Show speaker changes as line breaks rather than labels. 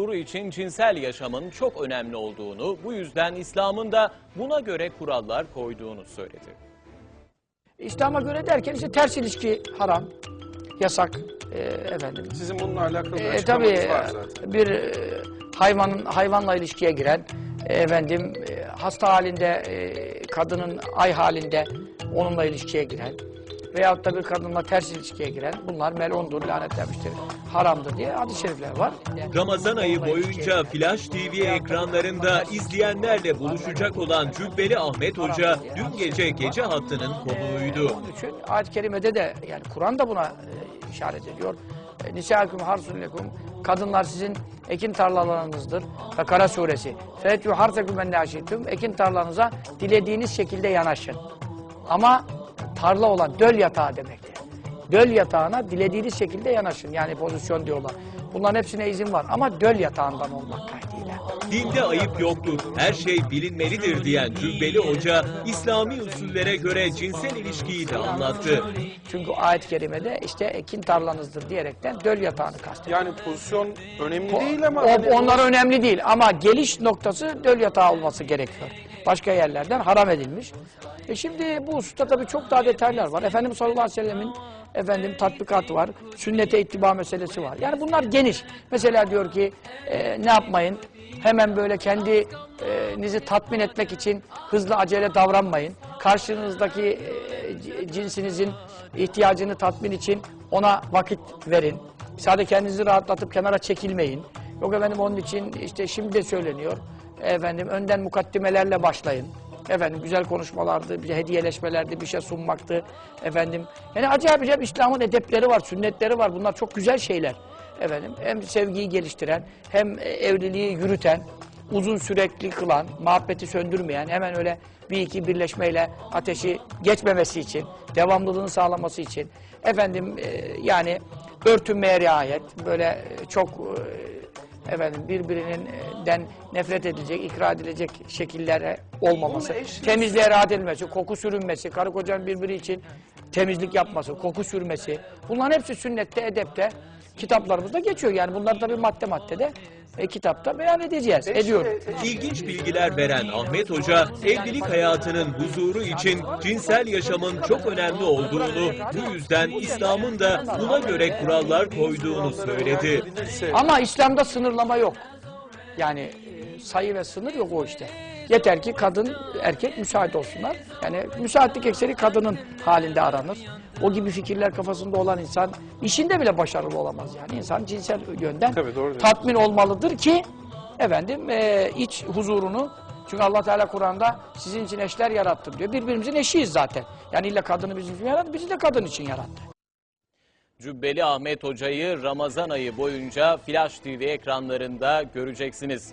huzuru için cinsel yaşamın çok önemli olduğunu, bu yüzden İslam'ın da buna göre kurallar koyduğunu söyledi.
İslam'a göre derken işte ters ilişki haram, yasak e, efendim.
Sizin bununla alakalı bir
E, tabii
var zaten.
bir e, hayvanın hayvanla ilişkiye giren e, efendim e, hasta halinde e, kadının ay halinde onunla ilişkiye giren veyahut da bir kadınla ters ilişkiye giren bunlar melondur, lanetlenmiştir, haramdır diye hadis-i şerifler var.
Ramazan ayı boyunca Flash TV ekranlarında izleyenlerle buluşacak olan Cübbeli Ahmet Hoca dün gece gece hattının konuğuydu.
Onun için ayet-i kerimede de yani Kur'an da buna e, işaret ediyor. E, Nisâküm harsun lekum. Kadınlar sizin ekin tarlalarınızdır. Bakara suresi. Fetü harsekum en. Ekin tarlanıza dilediğiniz şekilde yanaşın. Ama tarla olan döl yatağı demektir. Döl yatağına dilediğiniz şekilde yanaşın. Yani pozisyon diyorlar. Bunların hepsine izin var ama döl yatağından olmak kaydıyla.
Dinde ayıp yoktur, her şey bilinmelidir diyen Cübbeli Hoca, İslami usullere göre cinsel ilişkiyi de anlattı.
Çünkü ayet-i kerimede işte ekin tarlanızdır diyerekten döl yatağını kastediyor.
Yani pozisyon önemli değil ama...
o- onlar önemli değil ama geliş noktası döl yatağı olması gerekiyor. Başka yerlerden haram edilmiş. E şimdi bu hususta tabii çok daha detaylar var. Efendimiz sallallahu aleyhi ve sellemin efendim tatbikatı var. Sünnete ittiba meselesi var. Yani bunlar geniş. Mesela diyor ki e, ne yapmayın? Hemen böyle kendinizi tatmin etmek için hızlı acele davranmayın. Karşınızdaki e, cinsinizin ihtiyacını tatmin için ona vakit verin. Sadece kendinizi rahatlatıp kenara çekilmeyin. Yok efendim onun için işte şimdi de söyleniyor. Efendim önden mukaddimelerle başlayın. Efendim güzel konuşmalardı, bir hediyeleşmelerdi, bir şey sunmaktı. Efendim yani acayip acayip İslam'ın edepleri var, sünnetleri var. Bunlar çok güzel şeyler. Efendim hem sevgiyi geliştiren, hem e, evliliği yürüten, uzun sürekli kılan, muhabbeti söndürmeyen, hemen öyle bir iki birleşmeyle ateşi geçmemesi için, devamlılığını sağlaması için, efendim e, yani örtünmeye riayet, böyle e, çok e, efendim birbirinden nefret edilecek, ikra edilecek şekillere olmaması, temizliğe rahat edilmesi, koku sürünmesi, karı kocanın birbiri için temizlik yapması, koku sürmesi, bunların hepsi sünnette, edepte, kitaplarımızda geçiyor. Yani bunları tabii madde maddede e, kitapta beyan edeceğiz, ediyoruz.
İlginç bilgiler veren Ahmet Hoca, evlilik hayatının huzuru için cinsel yaşamın çok önemli olduğunu, bu yüzden İslam'ın da buna göre kurallar koyduğunu söyledi.
Ama İslam'da sınırlama yok. Yani e, sayı ve sınır yok o işte. Yeter ki kadın, erkek müsait olsunlar. Yani müsaitlik ekseri kadının halinde aranır. O gibi fikirler kafasında olan insan işinde bile başarılı olamaz yani. İnsan cinsel yönden
Tabii, doğru
tatmin olmalıdır ki efendim e, iç huzurunu çünkü Allah Teala Kur'an'da sizin için eşler yarattım diyor. Birbirimizin eşiyiz zaten. Yani illa kadını bizim için yarattı, bizi de kadın için yarattı.
Cübbeli Ahmet Hoca'yı Ramazan ayı boyunca Flash TV ekranlarında göreceksiniz.